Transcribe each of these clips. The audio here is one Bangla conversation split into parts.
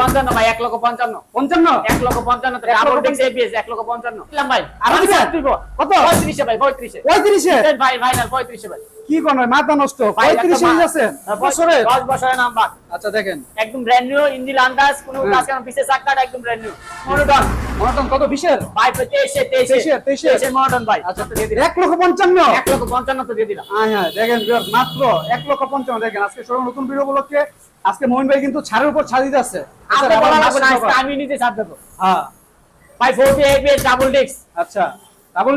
পঞ্চান্ন। ভাই এক লক্ষ পঞ্চান্ন। পঞ্চান্ন? এক লক্ষ পঞ্চান্ন ডাবল লক্ষ এবিএস এক লক্ক পঞ্চান্ন। ভাই। আরও আরও দিবেন? দিব কত? পঁয়ত্রিশে ভাই পঁয়ত্রিশে। পঁয়ত্রিশে? ভাই ফাইনাল পঁয়ত্রিশে ভাই। কি কোন মাথা নষ্ট। একটা আছে বছরে দশ বছরের নাম্বার আচ্ছা দেখেন। একদম ব্র্যান্ড নিউ ইঞ্জিন আন্দাজ কোনো। কাজ কারণ পিছের চাকাটা একদম ব্র্যান্ড নিউ মনোটন মনোটন কত? বিশের? ভাই তেইশে তেইশে। তেইশে, তেইশে। তেইশে মনোটন ভাই। আচ্ছা দিন এক লক্ষ পঞ্চান্ন। এক লক্ষ পঞ্চান্ন তো দিয়ে দিলাম। হ্যাঁ হ্যাঁ দেখেন মাত্র এক লক্ষ পঞ্চান্ন। দেখেন আজকে সব নতুন ভিডিও উপলক্ষে। আজকে মোহন ভাই কিন্তু ছাড়ের উপর ছাড় দিতে আছে আচ্ছা, আমি নিজে দেবো। হ্যাঁ। ভাই ফোরটি এবিএস ডাবল আচ্ছা ডাবল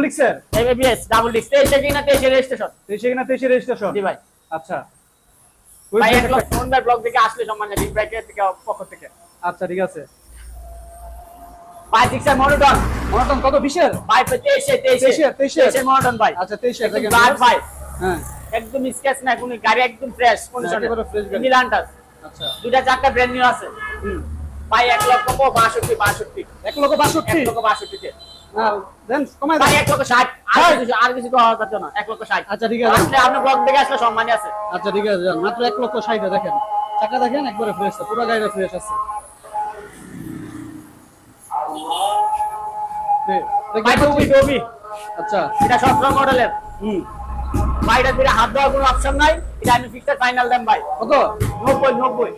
এবিএস ডাবল তেইশে কিনা তেইশে রেজিস্ট্রেশন তেইশে কিনা তেইশে রেজিস্ট্রেশন জি ভাই। আচ্ছা। ভাই এক লক্ষ ভাই থেকে আসলে সম্মান বিগ ব্যাকের থেকে পক্ষ থেকে। আচ্ছা ঠিক আছে। ভাই সিক্সার মনোটন মনোটন কত বিশের ভাই তেইশে তেইশে। তেইশে, তেইশে। তেইশে মনোটন ভাই। আচ্ছা তেইশে দেখেন ব্লাড ভাই। হ্যাঁ। একদম স্কেচ না কোনো গাড়ি একদম ফ্রেশ কন্ডিশনে একেবারে fresh আচ্ছা। দুইটা চারটা ব্র্যান্ড নিউ আছে। ভাই এক লক্ষ বাষট্টি বাষট্টি। এক লক্ষ বাষট্টি? এক লক্ষ বাষট্টিতে। দেন কমাই ভাই দেন। এক লক্ষ ষাট। আর কিছু আর কিছু না। এক লক্ষ ষাট। আচ্ছা ঠিক আছে। আচ্ছা মাত্র এক লক্ষ ষাটে দেখেন। চাকা দেখেন একবারে ফ্রেশ পুরো গাড়িটা ফ্রেশ আছে। আচ্ছা। এটা সতেরো মডেলের হুম। ভাইটা হাত দেওয়ার কোনো অপশন নাই। এটা আমি ফাইনাল দেন ভাই। কত? নব্বই নব্বই।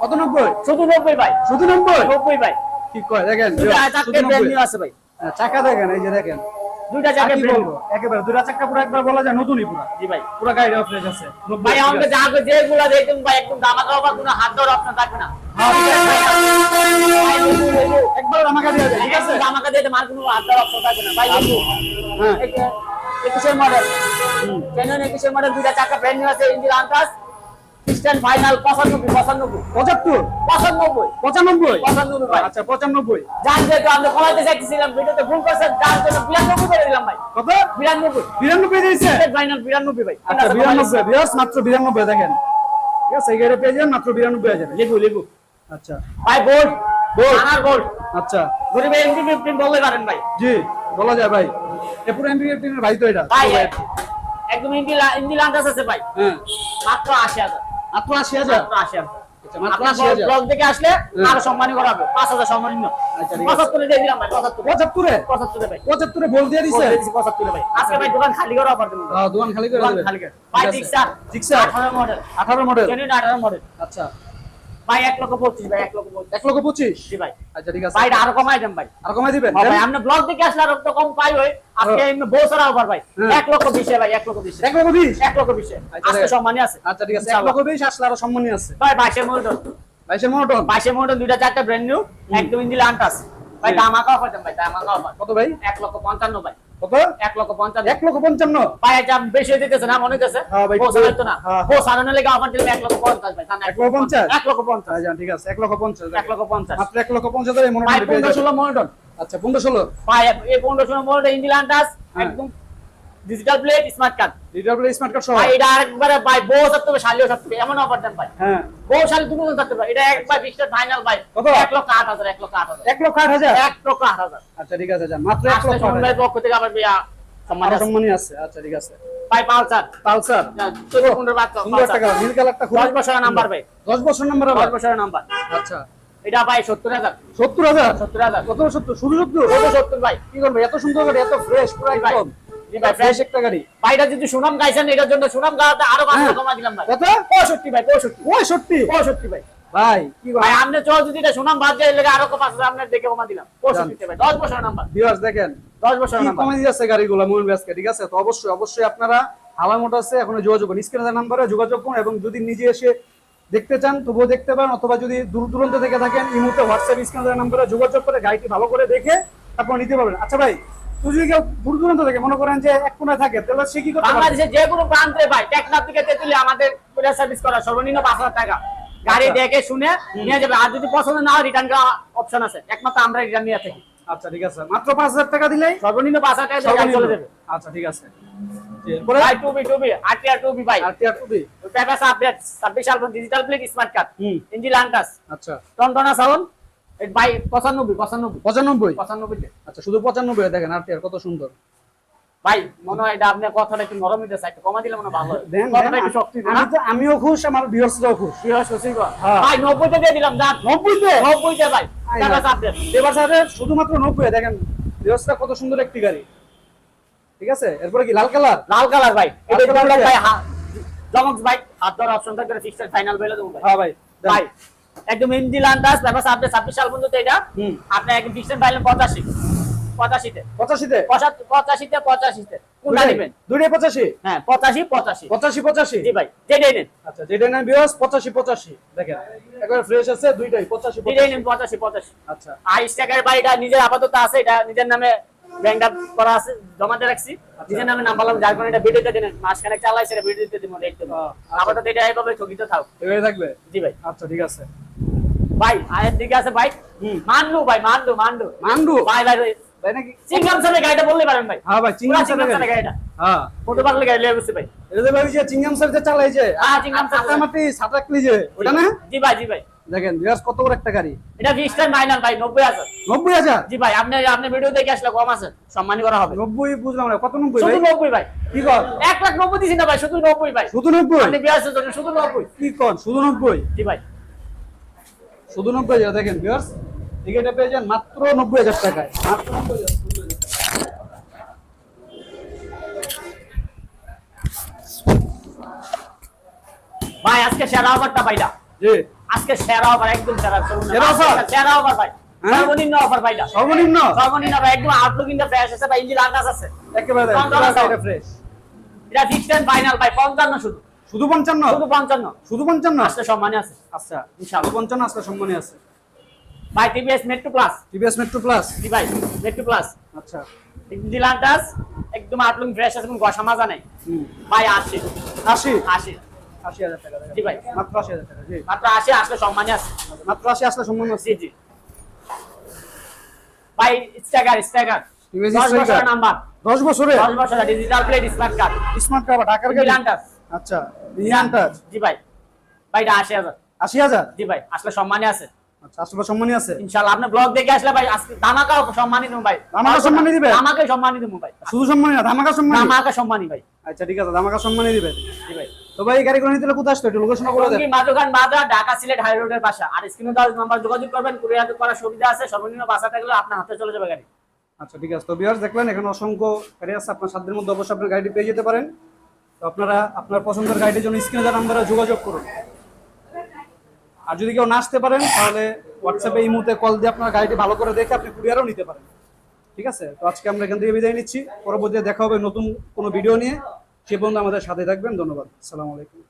কত নব্বই শুধু নব্বই ভাই। শুধু নব্বই নব্বই ভাই ঠিক দেখেন দুইটা আছে ভাই। চাকা দেখেন এই যে দেখেন। দুইটা আর চারটে কি ব্র্যান্ড বলব? একেবারে দুটা চাকা পুরো একবার বলা যায় নতুনই পুরো। জি ভাই। পুরো গাড়িটা ফ্রেশ আছে ভাই আমাকে যা আগে যেগুলা দেখুন ভাই একদম দামা দামা কোনো হাত দেওয়ার অপশন থাকবে না। হ্যাঁ। একবার আমাকে দিয়ে দেন ঠিক আছে? কোনো হাত থাকবে না। ভাই। হ্যাঁ। একুশের মডেল ক্যানন একুশের মডেল দুইটা চাকা ব্র্যান্ড নিউ আছে ইঞ্জিন আন্টাস খ্রিস্টান ফাইনাল পঁচানব্বই পঁচানব্বই। পঁচাত্তর? পঁচানব্বই। পঁচানব্বই? পঁচানব্বই ভাই। আচ্ছা পঁচানব্বই। জান যেহেতু আমরা কমাইতে চাইতেছিলাম ভিডিওতে ভুল করছেন যার জন্য বিরানব্বই করে দিলাম ভাই। কত? বিরানব্বই। বিরানব্বই দিয়েছে ফাইনাল বিরানব্বই ভাই। আচ্ছা বিরানব্বই বিরাস মাত্র বিরানব্বই দেখেন। ঠিক আছে পেয়ে যাবেন মাত্র বিরানব্বই হাজার। লেবু লেবু। আচ্ছা। ভাই বোল্ড Bolt। আনার বোল্ড আচ্ছা। গরিব এমপি ফিফটিন বলতে পারেন ভাই। জি বলা যায় ভাই। এ পুরো এমপি এর ভাই তো এটা। ভাই একদম ইন্ডি ইন্ডি লান্টাস আছে ভাই। হ্যাঁ। মাত্র আশি হাজার। মাত্র আশি হাজার? আশি হাজার। আচ্ছা, মাত্র আপনার 80,000 ব্লগ দেখে আসলে আরও সম্মানী করা পাঁচ হাজার সম্মানীয় আচ্ছা। পঁচাত্তরে দিয়ে দিলাম পঁচাত্তরে। পঁচাত্তরে? ভাই। পঁচাত্তরে বল দিয়ে দিছে? পঁচাত্তরে ভাই। আজকে ভাই দোকান খালি করা অফার দেবো। হ্যাঁ, দোকান খালি করে খালি করে। ভাই ঠিক আছে। জিক্সার জিক্সার আঠারো মডেল আঠারো মডেল আঠারো মডেল আচ্ছা। ভাই এক লক্ষ পঁচিশ ভাই এক লক্ষ পঁচিশ। এক লক্ষ পঁচিশ? জি ভাই। আচ্ছা ঠিক আছে। ভাই আরও কমাই দেন ভাই। আর কমাই দিবেন? হ্যাঁ ভাই আপনি ব্লগ দেখে আসলে আরও তো কম পাই হয় আজকে এমনি বউ সারা অফার ভাই। হ্যাঁ। এক লক্ষ বিশে ভাই এক লক্ষ বিশে। এক লক্ষ বিশ? এক লক্ষ বিশে। আচ্ছা, আজকে ঠিক আছে। আচ্ছা ঠিক আছে। এক ইনশাআল্লাহ। লক্ষ বিশ আসলে আরও সম্মানী আছে। ভাই বাইশের মডেল বাইশের মনোটন বাইশের মডেল দুইটা চারটা ব্র্যান্ড নিউ একদম ইঞ্জিন আন্টাস। ভাই হুম। দামাকা অফার দেন ভাই দামাকা অফার কত ভাই? এক লক্ষ পঞ্চান্ন ভাই। কত? এক লক্ষ পঞ্চান্ন। এক লক্ষ পঞ্চান্ন? এটা বেশি দিতেছে না মনে হইতেছে? হ্যাঁ তো না। হ্যাঁ। ও লেগে অফার দিলে এক লক্ষ পঞ্চাশ ভাই এক লক্ষ পঞ্চাশ? এক লক্ষ পঞ্চাশ। ঠিক আছে এক লক্ষ পঞ্চাশ এক লক্ষ পঞ্চাশ। মাত্র এক লক্ষ পঞ্চাশ পেয়ে পনেরো ষোলো মনিটন আচ্ছা পনেরো ষোলো? ভাই এই পনেরো ষোলো মনিটন ইঞ্জিন হ্যাঁ। একদম ডিজিটাল প্লেট স্মার্ট কার্ড লিটার প্লে স্মার্ট কার্ড সহ। এটা আরেকবারে ভাই বউ থাকতে হবে শালিও থাকতে এমন অফার দেন ভাই। হ্যাঁ। বউ শালি দুটো থাকতে হবে এটা একবার বিশটা ফাইনাল ভাই। কত? এক লক্ষ আট হাজার এক লক্ষ আট হাজার। এক লক্ষ আট হাজার? এক লক্ষ আট হাজার। আচ্ছা ঠিক আছে যান মাত্র এক লক্ষ আট সুমন পক্ষ থেকে আবার বিয়া সম্মান আছে। আচ্ছা ঠিক আছে। ভাই পালসার। পালসার। চোদ্দ পনেরো বাচ্চা সুন্দর একটা নীল কালারটা খুব দশ বছরের নাম্বার ভাই। বছরের আচ্ছা। এটা ভাই সত্তর হাজার। সত্তর হাজার? সত্তর হাজার। কত সত্তর? শুধু সত্তর? কত সত্তর ভাই। কি করবে এত সুন্দর এত ফ্রেশ পুরো ভাই, একদম জি ভাই, একটা গাড়ি। ভাইটা যদি সুনাম গাইছেন এটার জন্য সুনাম গাওয়াতে আরও পাঁচশো। কমা দিলাম ভাই। কত? পঁয়ষট্টি ভাই পঁয়ষট্টি। পঁয়ষট্টি? পঁয়ষট্টি ভাই। ভাই কি ভাই আপনি চল যদি এটা সুনাম বাদ যায় লেগে আরও পাঁচ হাজার আপনার দেখে কমা দিলাম। পঁয়ষট্টি ভাই দশ বছরের নাম্বার ভিউয়ার্স দেখেন দশ বছরের নাম্বার কমে দিয়েছে গাড়িগুলো মোহন ব্যাসকে ঠিক আছে? তো অবশ্যই অবশ্যই আপনারা হাওয়া মোটরসে এখন যোগাযোগ করুন। স্ক্রিনের নাম্বারে যোগাযোগ করুন এবং যদি নিজে এসে দেখতে চান তবুও দেখতে পারেন অথবা যদি দূর দূরান্ত থেকে থাকেন এই মুহূর্তে হোয়াটসঅ্যাপ স্ক্রিনের নাম্বারে যোগাযোগ করে গাড়িটি ভালো করে দেখে তারপর নিতে পারবেন। আচ্ছা ভাই যদি কেউ দূর দূরান্ত থেকে মনে করেন যে এক কোনায় থাকে তাহলে সে কি করতে পারবে? যে কোনো প্রান্তে ভাই টেকনাফ থেকে তেতুলি আমাদের কুরিয়ার সার্ভিস করা সর্বনিম্ন পাঁচ হাজার টাকা। গাড়ি আচ্ছা। দেখে শুনে নিয়ে যাবে। আর যদি পছন্দ না হয় রিটার্ন করা অপশন আছে। একমাত্র আমরা রিটার্ন নিয়ে থাকি। আচ্ছা ঠিক আছে। মাত্র পাঁচ হাজার টাকা দিলেই? সর্বনিম্ন পাঁচ হাজার টাকা দিয়ে চলে যাবে। আচ্ছা ঠিক আছে। ভাই টুবি টুবি আরটিআর টুবি ভাই। আর টুবি পেপারস আপডেট ছাব্বিশ সাল digital plate smart card engine untouched আচ্ছা। টনটনা সাউন্ড পঁচানব্বই পঁচানব্বই। পঁচানব্বই? পঁচানব্বই আচ্ছা শুধু পঁচানব্বই দেখেন আর কত সুন্দর। ভাই মনে হয় এটা আপনার কথাটা একটু নরম হইতেছে একটু কমা দিলে মনে ভালো কথাটা একটু শক্তি আমি তো আমিও খুশ আমার ভিউয়ার্সরাও খুশ। কি শশী গো? ভাই নব্বইতে দিয়ে দিলাম যান। নব্বইতে নব্বইতে ভাই। টাকা চাপ দেন। এবার স্যার শুধুমাত্র নব্বই দেখেন ভিউয়ার্সটা কত সুন্দর একটি গাড়ি। ঠিক আছে? এরপরে কি লাল কালার? লাল কালার ভাই। এটা লাল? ভাই জমক ভাই হাত ধর অপশন থাকবে ফিক্সড ফাইনাল বলে দেবো ভাই। হ্যাঁ ভাই ভাই একদম ইঞ্জি লান্টাস ব্যাপার আপনি ছাব্বিশ সাল পর্যন্ত এটা। আপনি একদম ফিক্সড ফাইনাল পঁচাশি। পঁচাশিতে। পঁচাশিতে? পঁচাশিতে পঁচাশিতে। কোনটা নেবেন? পঁচাশি? হ্যাঁ পঁচাশি পঁচাশি। পঁচাশি পঁচাশি? জি ভাই যেটাই নেন। আচ্ছা নেন পঁচাশি পঁচাশি। দেখেন একবার ফ্রেশ আছে দুইটাই পঁচাশি যেটাই নেন পঁচাশি পঁচাশি। আচ্ছা। নিজের আপাতত আছে এটা নিজের নামে ব্যাংক করা আছে জমাতে রাখছি। নিজের নামে নাম যার কারণে এটা ভিডিওতে দিন মাসখানে চালাইছে এটা ভিডিওতে দিব দেখতে আহ, আচ্ছা। আপাতত এটা এইভাবে ঠকিত থাক। এবারে থাকবে? জি ভাই। আচ্ছা ঠিক আছে। ভাই আয়ের দিকে আছে ভাই। মান্ডু ভাই মান্ডু মান্ডু। মান্ডু? ভাই ভাই ভাই। নাকি? চিংগাম সাথে গাড়িটা বললে পারেন ভাই। হ্যাঁ ভাই চিংগাম সাথে গাড়িটা। হ্যাঁ। ফটো পারলে গাড়ি লিয়ে বসে ভাই। এটা ভাই যে চিংগাম যে চালাইছে হ্যাঁ, চিংগাম স্যার। আটামাটি সাতাকলি যে ওটা না? জি ভাই জি ভাই। দেখেন ভিউয়ার্স কত বড় একটা গাড়ি? এটা ফিক্সড মাইনাল ভাই নব্বই আছে নব্বই হাজার? জি ভাই আপনি আপনি ভিডিও দেখে আসলে কম আছে সম্মানী করা হবে। নব্বই বুঝলাম না কত নব্বই শুধু ভাই? নব্বই ভাই। কি কর? এক লাখ নব্বই দিছি না ভাই শুধু নব্বই ভাই। শুধু নব্বই? আপনি বিয়াশের জন্য শুধু নব্বই। কি কর? শুধু নব্বই? জি ভাই। শুধু নব্বই হাজার দেখেন ভিউয়ার্স টিকিটে পেয়ে যান মাত্র নব্বই হাজার টাকায়। মাত্র নব্বই হাজার নব্বই হাজার। ভাই আজকে সেরা অফারটা পাইলা জি। আজকে সেরা অফার একদম সেরা সেরা offer? সেরা অফার ভাই। হ্যাঁ? সর্বনিম্ন অফার পাইলা সর্বনিম্ন? সর্বনিম্ন ভাই একদম আউটলুক ইন দ্য ফ্রেশ আছে ভাই ইঞ্জিন আন্দাজ আছে। একেবারে। এটা ফ্রেশ এটা ফিক্সড এন্ড ফাইনাল ভাই পঞ্চান্ন শুধু শুধু পঞ্চান্ন? শুধু পঞ্চান্ন। শুধু পঞ্চান্ন? আজকে সম্মানে আছে। আচ্ছা ইনশাআল্লাহ। পঞ্চান্ন আসলে সম্মানে আছে। ভাই TVS Metro Plus TVS Metro Plus জি ভাই মেট্রো প্লাস আচ্ছা। ইঞ্জিন আন্দাজ একদম আউটলুক ফ্রেশ আছে কোনো গসা মাজা নাই। ভাই আশি। আশি? আশি। আশি হাজার টাকা জি ভাই। মাত্র আশি হাজার টাকা জি। মাত্র আশি আসলে সম্মানে আছে। মাত্র আশি আসলে সম্মান আছে। জি জি। ভাই স্ট্যাগার স্ট্যাগার দশ বছরের নাম্বার দশ বছরে দশ বছরের digital plate smart card smart card ঢাকার গাড়ি? আচ্ছা ইন্ডিয়ান জি ভাই। ভাই এটা আশি হাজার। আশি হাজার? জি ভাই আসলে সম্মানে আছে। আচ্ছা আসলে সম্মানই আছে? ইনশাআল্লাহ আপনি ব্লগ দেখে আসলে ভাই আজকে দেবো ভাই। ধামাকা দিবে? ধামাকা দেবো ভাই। শুধু সম্মানই না ধামাকা সম্মানই? ধামাকা সম্মানই ভাই। আচ্ছা ঠিক আছে ধামাকা জি ভাই। তো ভাই এই গাড়িগুলো নিতে হলে কোথায় আসতো একটু লোকেশন করে দেন। টঙ্গী মাঝখান বাজার ঢাকা সিলেট হাই রোডের পাশে। আর স্ক্রিনে দেওয়া নাম্বার যোগাযোগ করবেন কুরিয়ার করার সুবিধা আছে সর্বনিম্ন বাসা থাকলে আপনার হাতে চলে যাবে গাড়ি। আচ্ছা ঠিক আছে। তো বিয়ার্স দেখলেন এখানে অসংখ্য গাড়ি আছে। আপনার মধ্যে অবশ্যই আপনার গাড়িটি পেয়ে যেতে পারেন। তো আপনারা আপনার পছন্দের গাড়িটির জন্য স্ক্রিনে দেওয়া নাম্বারে যোগাযোগ করুন। আর যদি কেউ না আসতে পারেন তাহলে হোয়াটসঅ্যাপে এই মুহূর্তে কল দিয়ে আপনার গাড়িটি ভালো করে দেখে আপনি কুরিয়ারও নিতে পারেন। ঠিক আছে? তো আজকে আমরা এখান থেকে বিদায় নিচ্ছি। পরবর্তীতে দেখা হবে নতুন কোনো ভিডিও নিয়ে। সে পর্যন্ত আমাদের সাথে থাকবেন ধন্যবাদ। সালাম আলাইকুম।